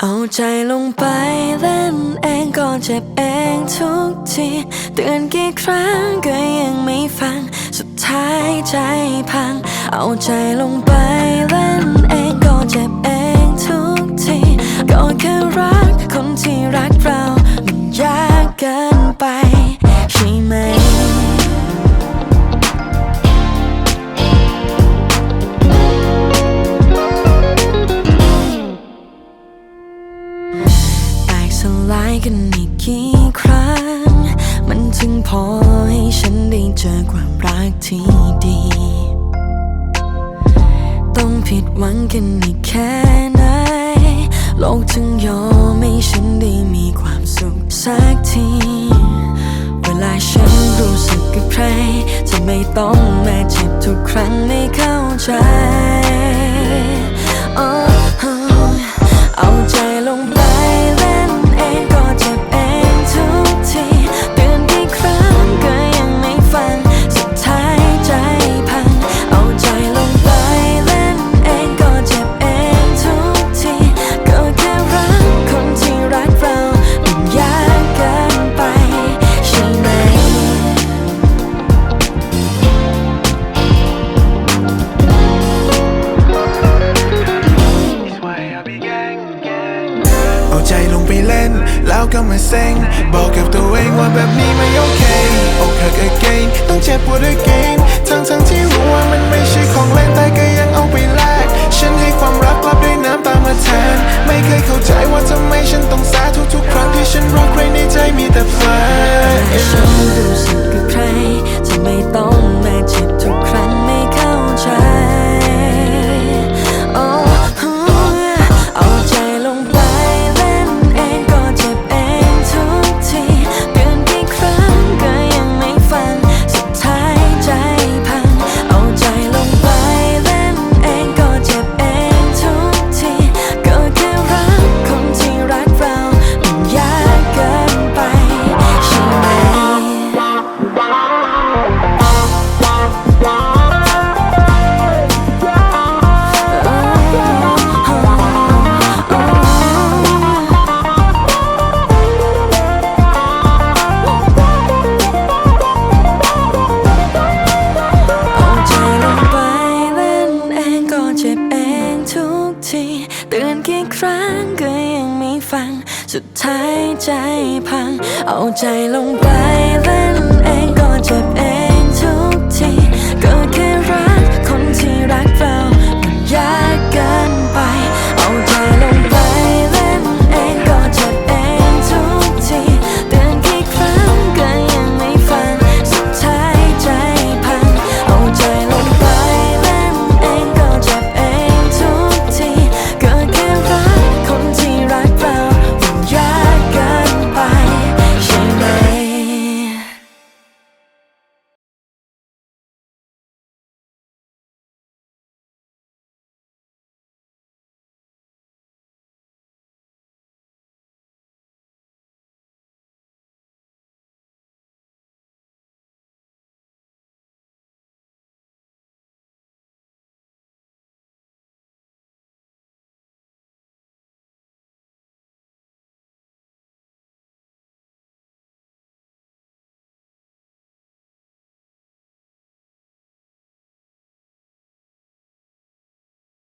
เอาใจลงไปเล่นเองก็เจ็บเองทุกทีเตือนกี่ครั้งก็ยังไม่ฟัง สุดท้ายใจพัง เอาใจลงไปเล่นเองก็เจ็บ กันอีกกี่ครั้ง มันถึงพอให้ฉันได้เจอความรักที่ดี ต้องผิดหวังกันอีกแค่ไหน โลกถึงยอมให้ฉันได้มีความสุขสักที เวลาฉันรู้สึกกับใคร จะไม่ต้องมาเจ็บทุกครั้งไม่เข้าใจอ๋ ใจลงไปเล่น แล้วก็มาเซ็งบอกกับตัวเองว่าแบบนี้ไม่โอเค ตือนกี่ครั้งก็ยังไม่ฟัง สุดท้ายใจพัง เอาใจลงไปเล่น